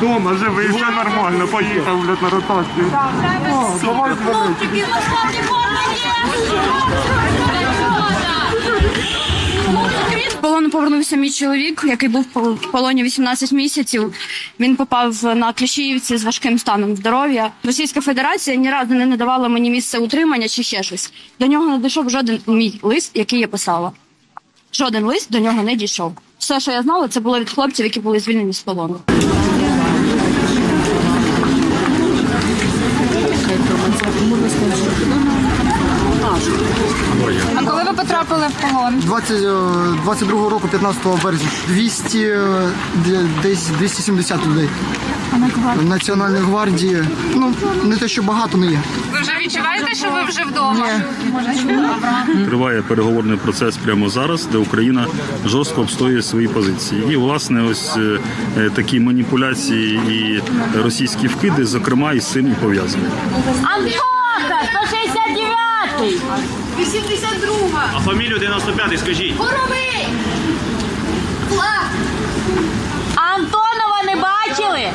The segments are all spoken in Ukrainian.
Дома живий, все нормально, поїхав, блядь, на ротацію. О, давай дзвонити. З полону повернувся мій чоловік, який був в полоні 18 місяців. Він попав на Кліщіївці з важким станом здоров'я. Російська Федерація ні разу не надавала мені місце утримання чи ще щось. До нього не дійшов жоден мій лист, який я писала. Жоден лист до нього не дійшов. Все, що я знала, це було від хлопців, які були звільнені з полону. Потрапили в полон? 20, е, 22 року, 15 березня, 200, е, де- десь 270 людей. Національної гвардії, ну, не те, що багато не є. Ви вже відчуваєте, що ви вже вдома? Триває переговорний процес прямо зараз, де Україна жорстко обстоює свої позиції. І власне ось е, такі маніпуляції і російські вкиди, зокрема, із цим і пов'язані. Антоха, 169-й. 82. А фамілію 95 скажіть. Боровий. Антонова не бачили?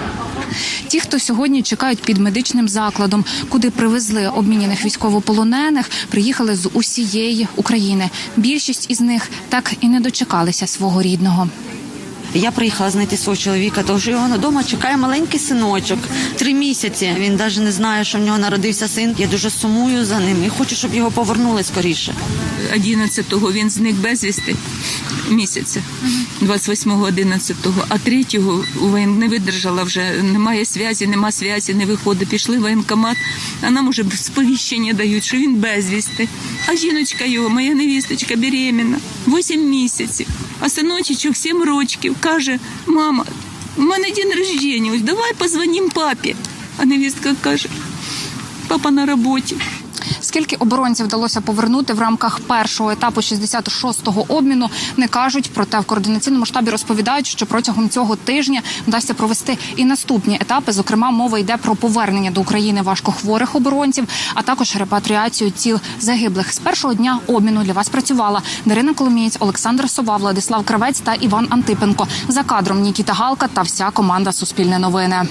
Ті, хто сьогодні чекають під медичним закладом, куди привезли обмінених військовополонених, приїхали з усієї України. Більшість із них так і не дочекалися свого рідного. Я приїхала знайти свого чоловіка, тому що його вдома чекає маленький синочок. Три місяці. Він навіть не знає, що в нього народився син. Я дуже сумую за ним і хочу, щоб його повернули скоріше. 11-го він зник безвісти місяця, 28-го, 11-го, а 3-го воєн не видержала вже, немає зв'язі, нема зв'язі, не виходить. Пішли в воєнкомат, а нам уже сповіщення дають, що він безвісти. А жіночка його, моя невісточка, беременна, 8 місяців, а синочечок 7 рочків, каже, мама, у мене день рождення, ось давай позвоним папі. А невістка каже, папа на роботі. Скільки оборонців вдалося повернути в рамках першого етапу 66-го обміну, не кажуть. Проте в координаційному штабі розповідають, що протягом цього тижня вдасться провести і наступні етапи. Зокрема, мова йде про повернення до України важкохворих оборонців, а також репатріацію тіл загиблих. З першого дня обміну для вас працювала Дарина Коломієць, Олександр Сова, Владислав Кравець та Іван Антипенко. За кадром Нікіта Галка та вся команда Суспільне новини.